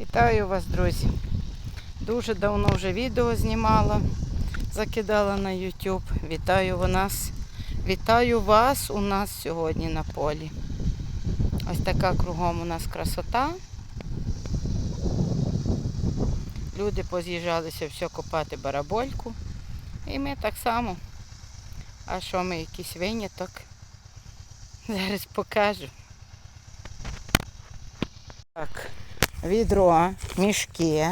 Вітаю вас, друзі. Дуже давно вже відео знімала, закидала на YouTube. Вітаю вас. Вітаю вас у нас сьогодні на полі. Ось така кругом у нас красота. Люди поз'їжджалися все копати барабольку. І ми так само. А що ми якийсь виняток? Зараз покажу. Так, відро, мішки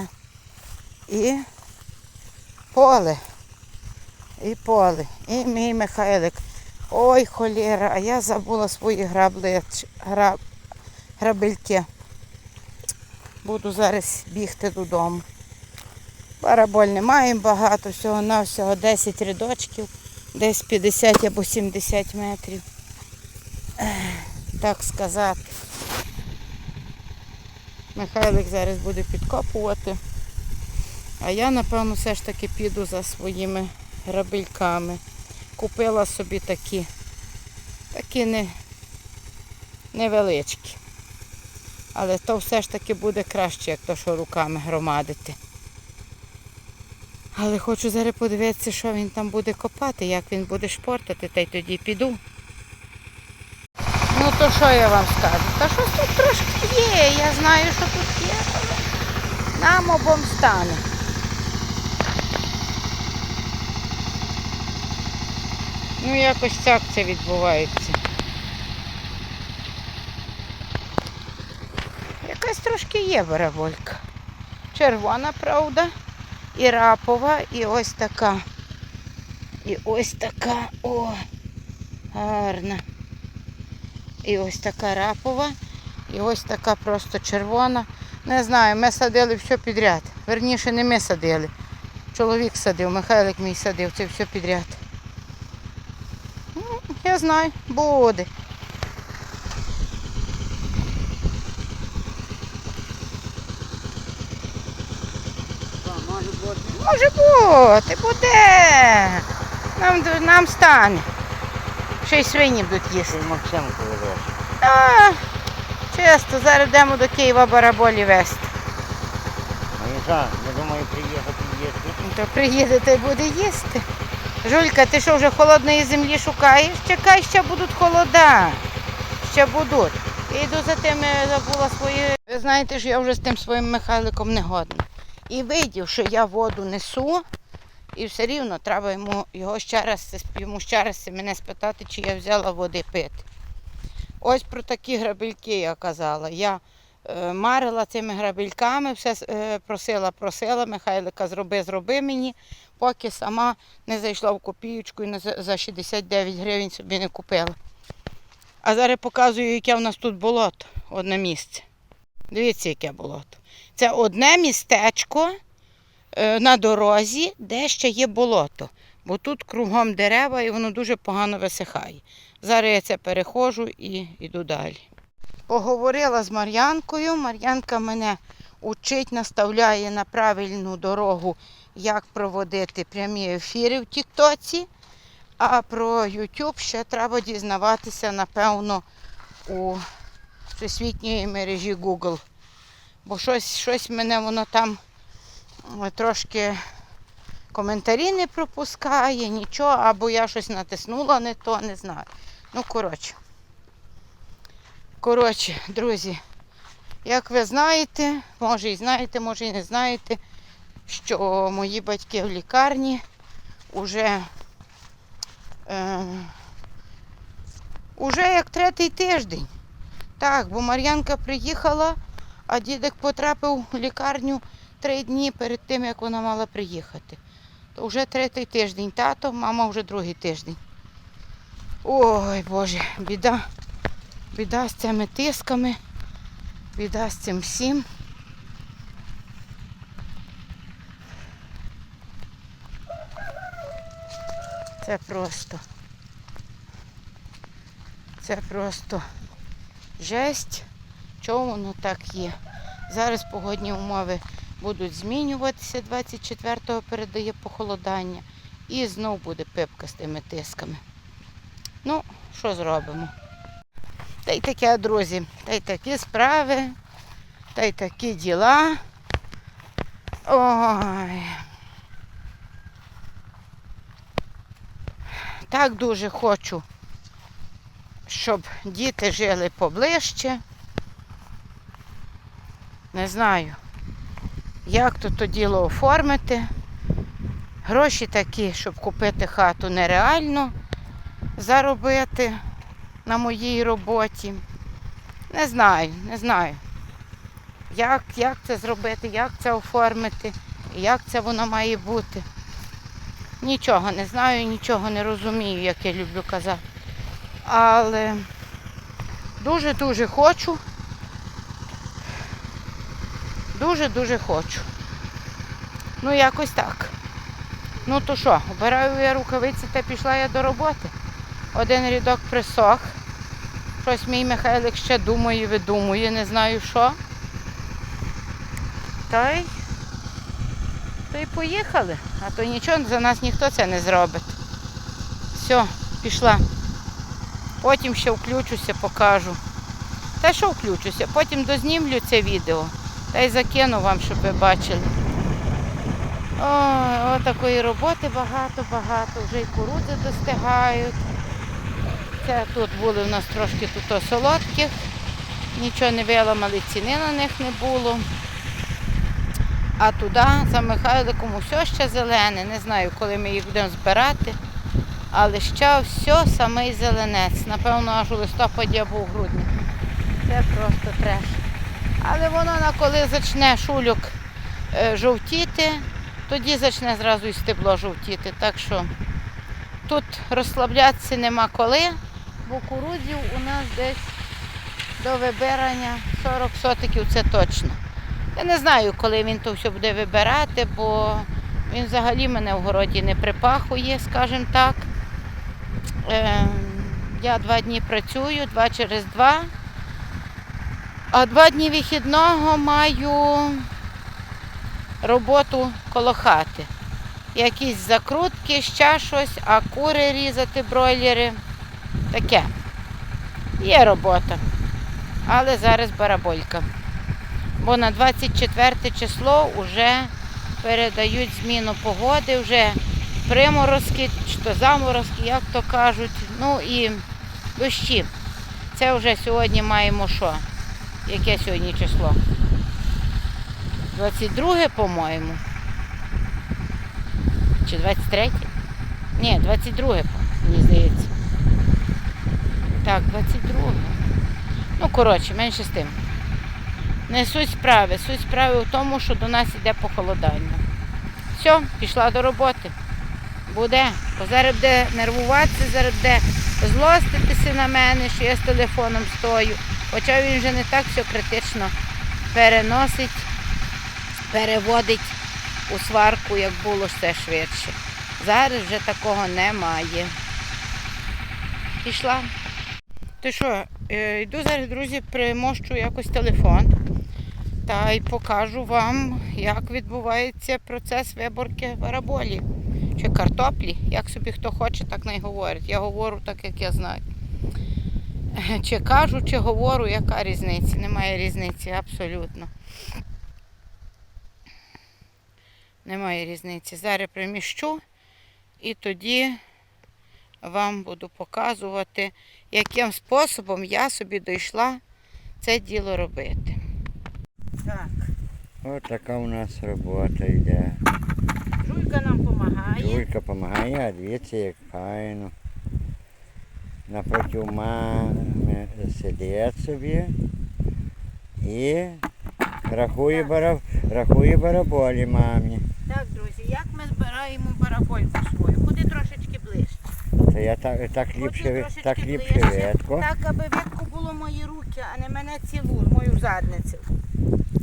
і поле. І поле. І мій Михайлик. Ой, холєра, а я забула свої грабли, граб, грабельки. Буду зараз бігти додому. Бараболь не маємо багато, всього на всього 10 рядочків, десь 50 або 70 метрів. Так сказати. Михайлик зараз буде підкопувати. А я, напевно, все ж таки піду за своїми грабельками. Купила собі такі, такі не, невеличкі. Але то все ж таки буде краще, як то, що руками громадити. Але хочу зараз подивитися, що він там буде копати, як він буде шпортати, та й тоді піду. Ну що я вам скажу? Та щось тут трошки є, я знаю, що тут є, але нам обом стане. Ну якось так це відбувається. Якась трошки є бараболька. Червона, правда, і рапова, і ось така. І ось така, о, гарна. І ось така рапова, і ось така просто червона. Не знаю, ми садили все підряд. Верніше, не ми садили. Чоловік садив, Михайлик мій садив, це все підряд. Ну, я знаю, буде. Може бути, буде. Нам, нам стане. Ще й свині будуть їсти. Максимку ведеш. А, чисто, зараз йдемо до Києва бараболі вести. Ну і що, не думаю приїхати їсти. Ну, То приїдете і буде їсти. Жулька, ти що вже холодної землі шукаєш? Чекай, ще будуть холода. Ще будуть. Я йду за тим, я забула свої. Ви знаєте, що я вже з тим своїм Михайликом не годна. І видів, що я воду несу, і все рівно треба йому його ще раз йому ще раз мене спитати, чи я взяла води пити. Ось про такі грабельки я казала. Я е, марила цими грабельками, все е, просила, просила Михайлика, зроби, зроби мені, поки сама не зайшла в копієчку і не за за 69 гривень собі не купила. А зараз показую, яке в нас тут болото, одне місце. Дивіться, яке болото. Це одне містечко на дорозі, де ще є болото. Бо тут кругом дерева і воно дуже погано висихає. Зараз я це перехожу і йду далі. Поговорила з Мар'янкою. Мар'янка мене учить, наставляє на правильну дорогу, як проводити прямі ефіри в Тіктоці. А про YouTube ще треба дізнаватися, напевно, у всесвітньої мережі Google. Бо щось, щось мене воно там е, трошки коментарі не пропускає, нічого, або я щось натиснула не то, не знаю. Ну, коротше. Коротше, друзі, як ви знаєте, може і знаєте, може і не знаєте, що мої батьки в лікарні уже, е, уже як третій тиждень. Так, бо Мар'янка приїхала, а дідик потрапив в лікарню три дні перед тим, як вона мала приїхати. То вже третій тиждень, тато, мама вже другий тиждень. Ой, Боже, біда. Біда з цими тисками, біда з цим всім. Це просто. Це просто жесть. Чому воно так є? Зараз погодні умови будуть змінюватися. 24-го передає похолодання. І знов буде пипка з тими тисками. Ну, що зробимо? Та й таке, друзі, та й такі справи. Та й такі діла. Ой. Так дуже хочу, щоб діти жили поближче. Не знаю, як тут то діло оформити. Гроші такі, щоб купити хату, нереально заробити на моїй роботі. Не знаю, не знаю. Як, як це зробити, як це оформити, як це воно має бути. Нічого не знаю, нічого не розумію, як я люблю казати. Але дуже-дуже хочу. Дуже-дуже хочу. Ну, якось так. Ну то що, обираю я рукавиці та пішла я до роботи. Один рядок присох. Щось мій Михайлик ще думає, видумує, не знаю що. Та й, та й поїхали. А то нічого за нас ніхто це не зробить. Все, пішла. Потім ще включуся, покажу. Та що включуся? Потім дознімлю це відео. Та й закину вам, щоб ви бачили. Ой, от такої роботи багато-багато. Вже й курудзи достигають. Це тут були в нас трошки тут солодких. Нічого не виламали, ціни на них не було. А туди за Михайликом усе ще зелене. Не знаю, коли ми їх будемо збирати. Але ще все самий зеленець. Напевно, аж у листопаді або у грудні. Це просто треш. Але воно на коли почне шульок е, жовтіти, тоді почне зразу і стебло жовтіти. Так що тут розслаблятися нема коли, бо кукурудзів у нас десь до вибирання 40 сотиків, це точно. Я не знаю, коли він то все буде вибирати, бо він взагалі мене в городі не припахує, скажімо так. Ем, я два дні працюю, два через два. А два дні вихідного маю роботу коло хати. Якісь закрутки, ще щось, а кури різати, бройлери. Таке. Є робота. Але зараз бараболька. Бо на 24 число вже передають зміну погоди, вже приморозки, чи то заморозки, як то кажуть. Ну і дощі. Це вже сьогодні маємо що? Яке сьогодні число? 22, по-моєму. Чи 23? Ні, 22, мені здається. Так, 22. Ну, коротше, менше з тим. Не суть справи. Суть справи в тому, що до нас йде похолодання. Все, пішла до роботи. Буде. Бо зараз буде нервуватися, зараз буде злоститися на мене, що я з телефоном стою. Хоча він вже не так все критично переносить, переводить у сварку, як було все швидше. Зараз вже такого немає. Пішла. Ти що, е, йду зараз, друзі, примощу якось телефон та й покажу вам, як відбувається процес виборки бараболі чи картоплі. Як собі хто хоче, так не говорить. Я говорю так, як я знаю. Чи кажу, чи говорю, яка різниця? Немає різниці, абсолютно. Немає різниці. Зараз приміщу і тоді вам буду показувати, яким способом я собі дійшла це діло робити. Так, Ось така у нас робота йде. Жулька нам допомагає. Юлька допомагає, а дивіться, як файно. Напроти мами сидить собі і рахує, бара... рахує бараболі мамі. Так, друзі, як ми збираємо барабольку свою? Куди трошечки ближче. Та я так, так ліпше, так ліпше видко. Так, аби видко було мої руки, а не мене цілу, мою задницю.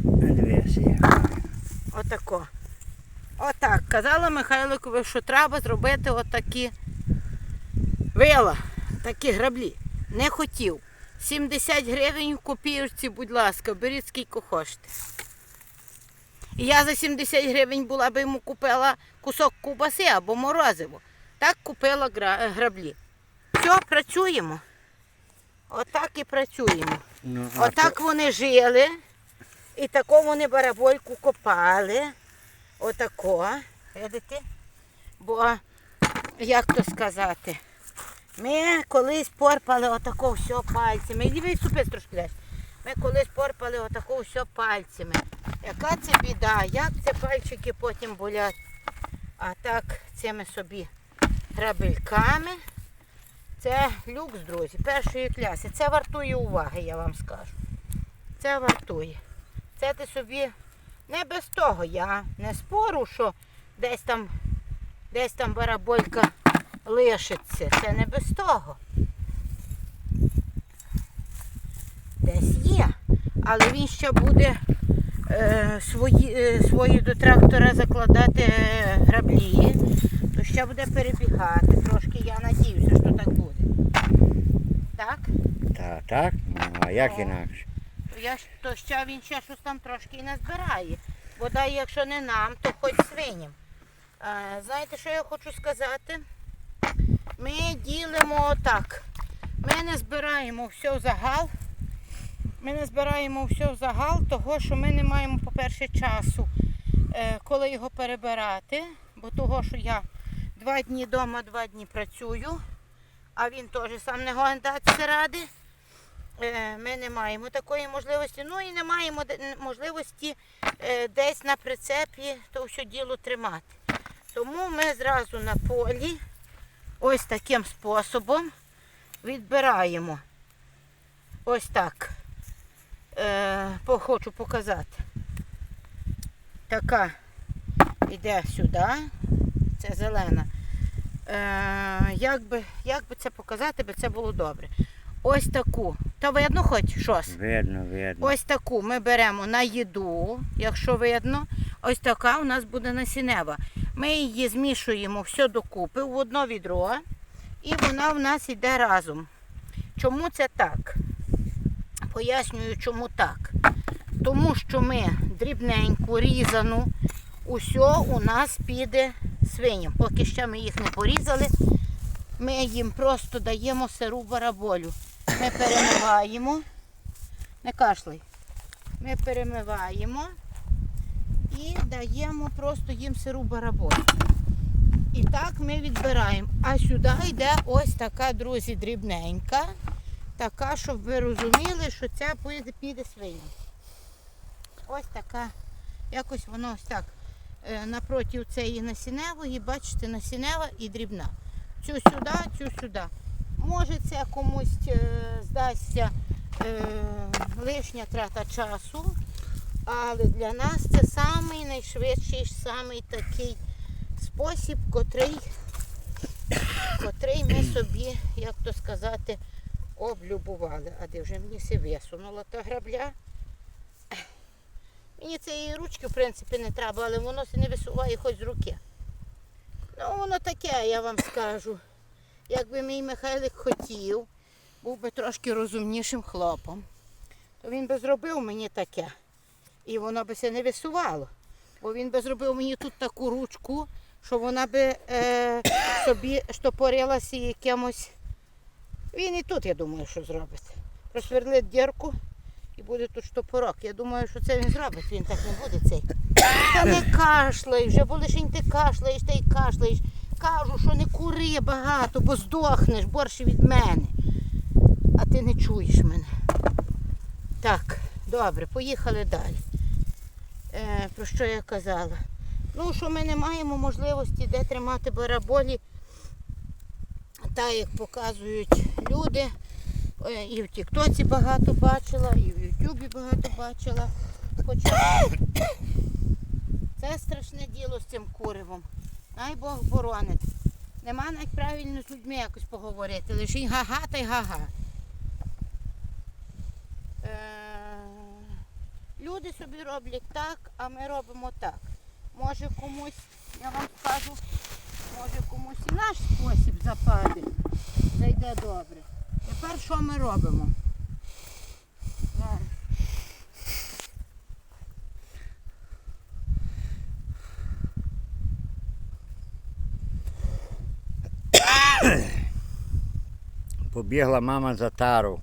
Дивися, як. Отако. Отак. Казала Михайликові, що треба зробити отакі вила, такі граблі. Не хотів. 70 гривень в копійці, будь ласка, беріть скільки хочете. І я за 70 гривень була би йому купила кусок кубаси або морозиво. Так купила граблі. Все, працюємо. Отак і працюємо. Ну, а Отак вони жили. І тако вони барабольку копали. Отако. Видите? Бо, як то сказати, ми колись порпали отако все пальцями. Іди відступи трошки десь. Ми колись порпали отако все пальцями. Яка це біда, як це пальчики потім болять. А так цими собі грабельками. Це люкс, друзі, першої класи. Це вартує уваги, я вам скажу. Це вартує. Це ти собі не без того. Я не спору, що десь там, десь там бараболька лишиться. Це не без того. Десь є. Але він ще буде е, свої, е, свої до трактора закладати е, граблі, то ще буде перебігати трошки. Я надіюся, що так буде. Так? Та, так? Ну, а як О. інакше? То Я ж то ще він ще щось там трошки і не збирає. Бодай, якщо не нам, то хоч свиням. А, знаєте, що я хочу сказати? Ми ділимо отак. Ми не збираємо все в загал. Ми не збираємо все в загал, того що ми не маємо, по-перше, часу, е, коли його перебирати, бо того, що я два дні вдома, два дні працюю, а він теж сам не гандатися ради. Е, Ми не маємо такої можливості. Ну і не маємо можливості е, десь на прицепі то все діло тримати. Тому ми зразу на полі ось таким способом відбираємо. Ось так. Е, хочу показати. Така йде сюди. Це зелена. Е, як, би, як би це показати, би це було добре. Ось таку. Та видно хоч щось? Видно, видно. Ось таку ми беремо на їду, якщо видно. Ось така у нас буде насінева. Ми її змішуємо все докупи в одно відро, і вона в нас йде разом. Чому це так? Пояснюю, чому так. Тому що ми дрібненьку різану, усе у нас піде свиням. Поки ще ми їх не порізали, ми їм просто даємо сиру бараболю. Ми перемиваємо. Не кашляй. Ми перемиваємо і даємо просто їм сиру бараболю. І так ми відбираємо. А сюди йде ось така, друзі, дрібненька. Така, щоб ви розуміли, що ця піде, свиням. Ось така. Якось воно ось так. Е, Напроти цієї насінневої, бачите, насіннева і дрібна. Цю сюди, цю сюди. Може це комусь е, здасться е, лишня трата часу, але для нас це самий найшвидший, самий такий спосіб, котрий, котрий ми собі, як то сказати, облюбували. А де вже мені се висунула та грабля. Мені цієї ручки, в принципі, не треба, але воно се не висуває хоч з руки. Ну, воно таке, я вам скажу. Якби мій Михайлик хотів, був би трошки розумнішим хлопом, то він би зробив мені таке. І воно би се не висувало. Бо він би зробив мені тут таку ручку, що вона би е, собі штопорилася якимось. Він і тут, я думаю, що зробить. Просверлить дірку і буде тут штопорок. Я думаю, що це він зробить, він так не буде цей. Та не кашляй вже, бо лишень ти кашляєш та й кашляєш. Кажу, що не кури багато, бо здохнеш борше від мене. А ти не чуєш мене. Так, добре, поїхали далі. Е, про що я казала? Ну, що ми не маємо можливості де тримати бараболі, так як показують люди. Е, І в Тіктоці багато бачила, і в Ютубі багато бачила. Хоча це страшне діло з цим куривом. Ай Бог боронить. Нема навіть правильно з людьми якось поговорити. Лише й га-га та й га-га. Е, Люди собі роблять так, а ми робимо так. Може комусь, я вам скажу, може комусь і наш спосіб западе. Зайде добре. Тепер що ми робимо? Побігла мама за тару.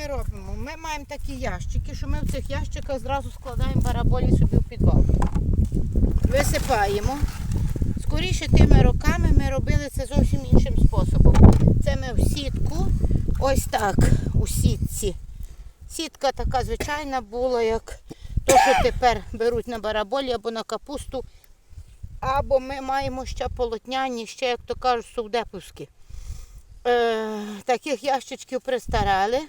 Ми робимо? Ми маємо такі ящики, що ми в цих ящиках зразу складаємо бараболі собі в підвал. Висипаємо. Скоріше тими роками ми робили це зовсім іншим способом. Це ми в сітку, ось так, у сітці. Сітка така звичайна була, як то, що тепер беруть на бараболі або на капусту. Або ми маємо ще полотняні, ще, як то кажуть, совдеповські. Е, таких ящичків пристарали.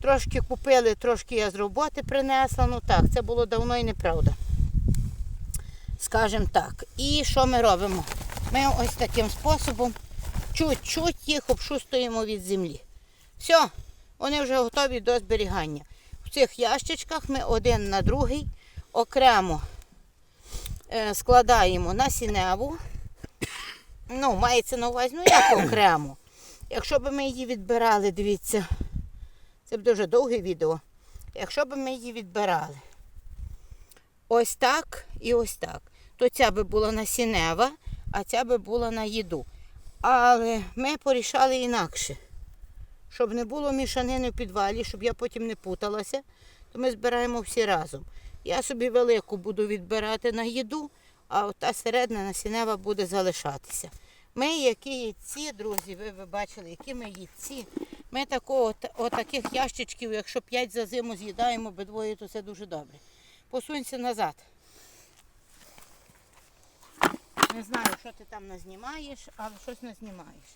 Трошки купили, трошки я з роботи принесла. Ну так, це було давно і неправда. Скажімо так. І що ми робимо? Ми ось таким способом чуть-чуть їх обшустуємо від землі. Все, вони вже готові до зберігання. В цих ящичках ми один на другий окремо е, складаємо на сіневу. Ну, мається на увазі, ну як окремо. Якщо б ми її відбирали, дивіться, це б дуже довге відео. Якщо б ми її відбирали ось так і ось так, то ця би була насінева, а ця би була на їду. Але ми порішали інакше. Щоб не було мішанини в підвалі, щоб я потім не путалася, то ми збираємо всі разом. Я собі велику буду відбирати на їду, а та середня насінева буде залишатися. Ми, які яйці, друзі, ви, ви бачили, які ми яйці. Ми такого, от, отаких ящичків, якщо 5 за зиму з'їдаємо обидвоє, то це дуже добре. Посунься назад. Не знаю, що ти там назнімаєш, але щось назнімаєш.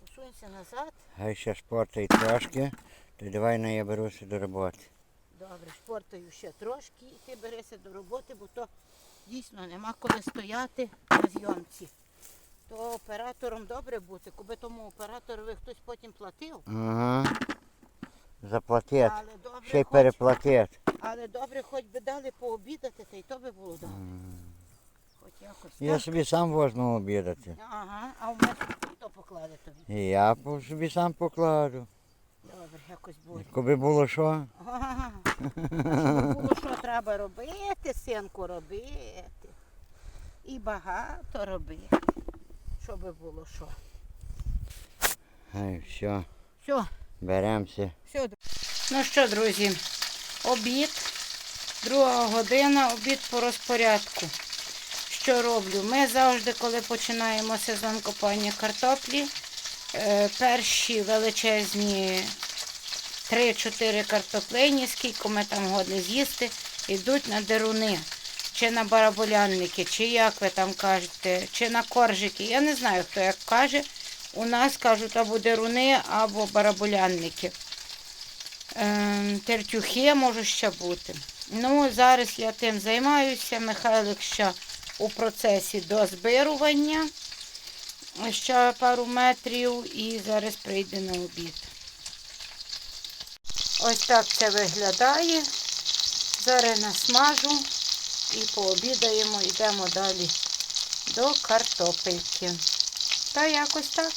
Посунься назад. Хай ще шпортай трошки, то давай на я беруся до роботи. Добре, шпортаю ще трошки і ти берися до роботи, бо то дійсно нема коли стояти на зйомці. То оператором добре бути, коби тому операторові хтось потім платив. Ага. Але добре, Ще й хоч, переплатити. але добре, хоч би дали пообідати, та й то би було добре. Хоч якось. Я так? собі сам возьму обідати. Ага, а в мене хто покладе тобі? І я по- собі сам покладу. Добре, якось буде. Коби було що. Ага. Було, що треба робити, синку, робити. І багато робити. Щоб було що. Хай все, Все, беремося. все. Ну що, друзі, обід, друга година, обід по розпорядку. Що роблю? Ми завжди, коли починаємо сезон копання картоплі, е, перші величезні 3-4 картоплині, скільки ми там годні з'їсти, йдуть на деруни, чи на бараболянники, чи як ви там кажете, чи на коржики. Я не знаю, хто як каже. У нас кажуть або деруни, або бараболянники. Ем, тертюхи може ще бути. Ну, зараз я тим займаюся. Михайлик ще у процесі дозбирування. Ще пару метрів і зараз прийде на обід. Ось так це виглядає. Зараз насмажу і пообідаємо, йдемо далі до картопельки. Та якось так.